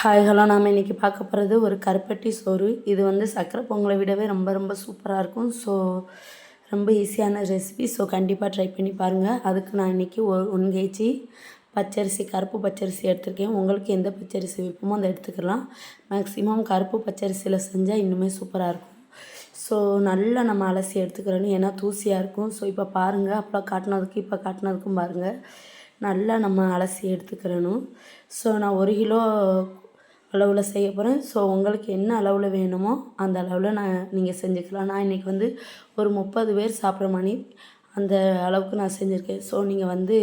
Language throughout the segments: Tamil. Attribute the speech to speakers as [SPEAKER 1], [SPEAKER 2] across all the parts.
[SPEAKER 1] ஹாய் ஹலோ நாம் இன்றைக்கி பார்க்க போகிறது ஒரு கருப்பட்டி சோறு. இது வந்து சக்கரை பொங்கலை விடவே ரொம்ப ரொம்ப சூப்பராக இருக்கும். ஸோ ரொம்ப ஈஸியான ரெசிபி ஸோ கண்டிப்பாக ட்ரை பண்ணி பாருங்கள் அதுக்கு நான் இன்றைக்கி ஒ ஒன் கேஜி பச்சரிசி கருப்பு பச்சரிசி எடுத்திருக்கேன். உங்களுக்கு எந்த பச்சரிசி விருப்பமோ அதை எடுத்துக்கலாம். மேக்ஸிமம் கருப்பு பச்சரிசியில் செஞ்சால் இன்னுமே சூப்பராக இருக்கும். ஸோ நல்லா நம்ம அலசி எடுத்துக்கிறோன்னு ஏன்னா தூசியாக இருக்கும். ஸோ இப்போ பாருங்கள் அப்போ காட்டினதுக்கு இப்போ காட்டினதுக்கும் பாருங்கள் நல்லா நம்ம அலசி எடுத்துக்கிறணும். ஸோ நான் ஒரு கிலோ அளவில் செய்ய போகிறேன் ஸோ உங்களுக்கு என்ன அளவில் வேணுமோ அந்த அளவில் நான் நீங்கள் செஞ்சுக்கலாம். நான் இன்றைக்கி வந்து ஒரு முப்பது பேர் சாப்பிட்ற மாதிரி அந்த அளவுக்கு நான் செஞ்சுருக்கேன். ஸோ நீங்கள் வந்து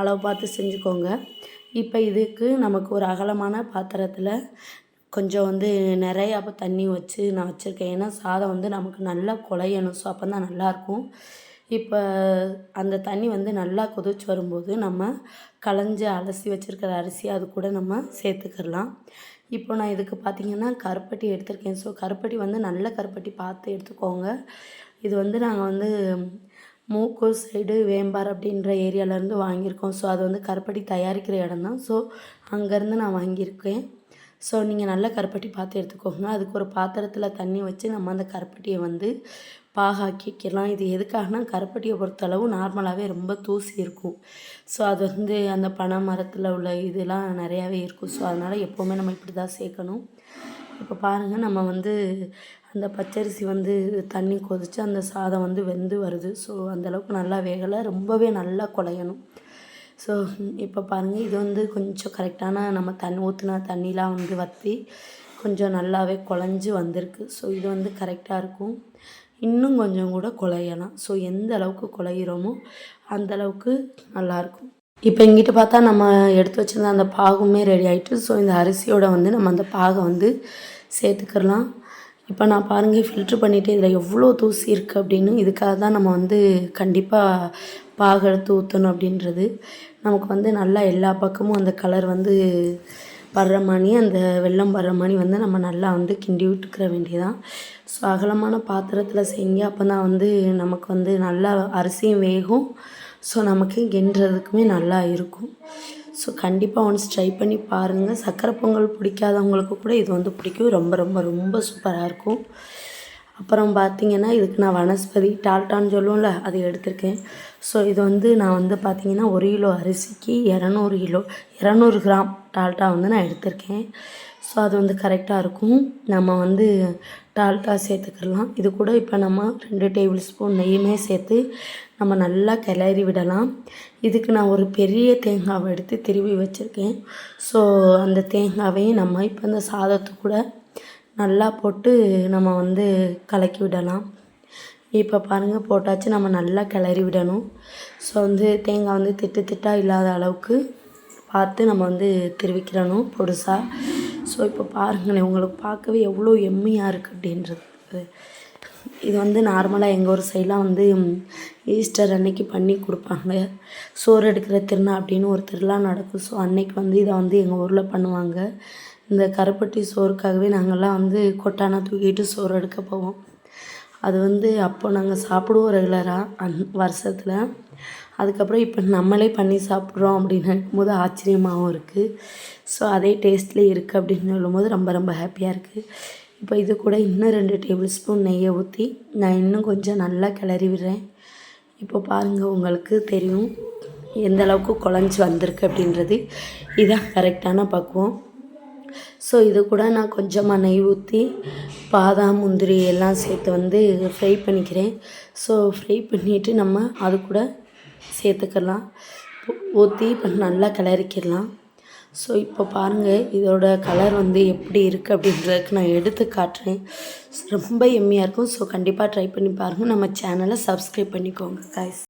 [SPEAKER 1] அளவு பார்த்து செஞ்சுக்கோங்க. இப்போ இதுக்கு நமக்கு ஒரு அகலமான பாத்திரத்தில் கொஞ்சம் வந்து நிறையா தண்ணி வச்சு நான் வச்சுருக்கேன். ஏன்னா சாதம் வந்து நமக்கு நல்லா குழையணும். ஸோ அப்போ தான் நல்லாயிருக்கும் இப்போ அந்த தண்ணி வந்து நல்லா கொதிச்சு வரும்போது நம்ம களைஞ்சி அலசி வச்சுருக்கிற அரிசி அது கூட நம்ம சேர்த்துக்கிடலாம். இப்போ நான் இதுக்கு பார்த்திங்கன்னா கருப்பட்டி எடுத்திருக்கேன். ஸோ கருப்பட்டி வந்து நல்ல கருப்பட்டி பார்த்து எடுத்துக்கோங்க. இது வந்து நாங்கள் வந்து மூக்கூர் சைடு வேம்பார் அப்படின்ற ஏரியாவிலேருந்து வாங்கியிருக்கோம். ஸோ அது வந்து கருப்பட்டி தயாரிக்கிற இடம் தான் ஸோ அங்கேருந்து நான் வாங்கியிருக்கேன். ஸோ நீங்கள் நல்ல கருப்பட்டி பார்த்து எடுத்துக்கோங்க. அதுக்கு ஒரு பாத்திரத்தில் தண்ணி வச்சு நம்ம அந்த கருப்பட்டியை வந்து பாகாக்கிக்கலாம் இது எதுக்காகனா கருப்பட்டியை பொறுத்தளவு நார்மலாகவே ரொம்ப தூசி இருக்கும். ஸோ அது வந்து அந்த பனை மரத்தில் உள்ள இதெல்லாம் நிறையாவே இருக்கும். ஸோ அதனால் எப்போவுமே நம்ம இப்படி தான் சேர்க்கணும். இப்போ பாருங்கள் நம்ம வந்து அந்த பச்சரிசி வந்து தண்ணி கொதித்து அந்த சாதம் வந்து வெந்து வருது. ஸோ அந்தளவுக்கு நல்லா வேகலை. ரொம்பவே நல்லா குழையணும். ஸோ இப்போ பாருங்கள் இது வந்து கொஞ்சம் கரெக்டான நம்ம தண்ணி ஊற்றின தண்ணிலாம் வந்து வற்றி கொஞ்சம் நல்லாவே குழஞ்சி வந்திருக்கு. ஸோ இது வந்து கரெக்டாக இருக்கும். இன்னும் கொஞ்சம் கூட குழையலாம். ஸோ எந்த அளவுக்கு குழையிறோமோ அந்த அளவுக்கு நல்லாயிருக்கும் இப்போ எங்கிட்ட பார்த்தா நம்ம எடுத்து வச்சுருந்த அந்த பாகுமே ரெடி ஆகிட்டு ஸோ இந்த அரிசியோட வந்து நம்ம அந்த பாகை வந்து சேர்த்துக்கிறலாம் இப்போ நான் பாருங்கள் ஃபில்ட்ரு பண்ணிவிட்டு இதில் எவ்வளோ தூசி இருக்குது அப்படின்னு இதுக்காக தான் நம்ம வந்து கண்டிப்பாக பாகு எடுத்து ஊற்றணும் அப்படின்றது. நமக்கு வந்து நல்லா எல்லா பக்கமும் அந்த கலர் வந்து வர்ற மாதிரி அந்த வெள்ளம் வர்ற மாதிரி வந்து நம்ம நல்லா வந்து கிண்டி விட்டுக்கிற வேண்டியதான் ஸோ அகலமான பாத்திரத்தில் செய்யுங்க அப்போ தான் வந்து நமக்கு வந்து நல்லா அரிசியும் வேகும். ஸோ நமக்கு கிண்டுறதுக்குமே நல்லா இருக்கும். ஸோ கண்டிப்பாக ஒன்ஸ் ட்ரை பண்ணி பாருங்கள் சக்கரை பொங்கல் பிடிக்காதவங்களுக்கு கூட இது வந்து பிடிக்கும். ரொம்ப ரொம்ப ரொம்ப சூப்பராக இருக்கும். அப்புறம் பார்த்திங்கன்னா இதுக்கு நான் வனஸ்பதி டால்டான்னு சொல்லுவோம்ல அது எடுத்திருக்கேன். ஸோ இது வந்து நான் வந்து பார்த்திங்கன்னா ஒரு கிலோ அரிசிக்கு இரநூறு கிலோ இரநூறு கிராம் டால்டா வந்து நான் எடுத்திருக்கேன். ஸோ அது வந்து கரெக்டாக இருக்கும். நம்ம வந்து டால்டா சேர்த்துக்கலாம். இது கூட இப்போ நம்ம ரெண்டு டேபிள் ஸ்பூன் நெய்யுமே சேர்த்து நம்ம நல்லா கிளறி விடலாம். இதுக்கு நான் ஒரு பெரிய தேங்காவை எடுத்து திருவி வச்சுருக்கேன். ஸோ அந்த தேங்காவையும் நம்ம இப்போ இந்த சாதத்து கூட நல்லா போட்டு நம்ம வந்து கலக்கி விடலாம். இப்போ பாருங்கள் போட்டாச்சு. நம்ம நல்லா கிளறி விடணும். ஸோ வந்து தேங்காய் வந்து திட்டு திட்டாக இல்லாத அளவுக்கு பார்த்து நம்ம வந்து திருவிக்கிறணும் பொடுசாக ஸோ இப்போ பாருங்களேன் உங்களுக்கு பார்க்கவே எவ்வளோ எம்மையாக இருக்குது அப்படின்றது. இது வந்து நார்மலாக எங்கள் ஊர் சைட்லாம் வந்து ஈஸ்டர் அன்னைக்கு பண்ணி கொடுப்பாங்க. சோறு எடுக்கிற திருநா அப்படின்னு ஒரு திருவிழா நடக்கும். ஸோ அன்னைக்கு வந்து இதை வந்து எங்கள் ஊரில் பண்ணுவாங்க. இந்த கருப்பட்டி சோறுக்காகவே நாங்கள்லாம் வந்து கொட்டானா தூக்கிட்டு சோறு எடுக்க போவோம். அது வந்து அப்போ நாங்கள் சாப்பிடுவோம் ரெகுலராக அந் வருஷத்தில். அதுக்கப்புறம் இப்போ நம்மளே பண்ணி சாப்பிட்றோம் அப்படின்னு போது ஆச்சரியமாகவும் இருக்குது ஸோ அதே டேஸ்ட்லேயே இருக்குது அப்படின்னு சொல்லும்போது ரொம்ப ரொம்ப ஹாப்பியாக இருக்குது இப்போ இது கூட இன்னும் ரெண்டு டேபிள் ஸ்பூன் நெய்யை ஊற்றி நான் இன்னும் கொஞ்சம் நல்லா கிளறி விடுறேன். இப்போ பாருங்கள் உங்களுக்கு தெரியும் எந்த அளவுக்கு குழஞ்சி வந்திருக்கு அப்படின்றது. இதுதான் கரெக்டான பக்குவம். ஸோ இது கூட நான் கொஞ்சமாக நெய் ஊற்றி பாதாம் முந்திரி எல்லாம் சேர்த்து வந்து ஃப்ரை பண்ணிக்கிறேன். ஸோ ஃப்ரை பண்ணிவிட்டு நம்ம அது கூட சேர்த்துக்கலாம். ஊற்றி இப்போ நல்லா கிளறிக்கிடலாம். ஸோ இப்போ பாருங்கள் இதோட கலர் வந்து எப்படி இருக்குது அப்படின்றதுக்கு நான் எடுத்து காட்டுறேன். ரொம்ப எம்மியாக இருக்கும். ஸோ கண்டிப்பாக ட்ரை பண்ணி பாருங்கள் நம்ம சேனலை சப்ஸ்கிரைப் பண்ணிக்கோங்க காய்ஸ்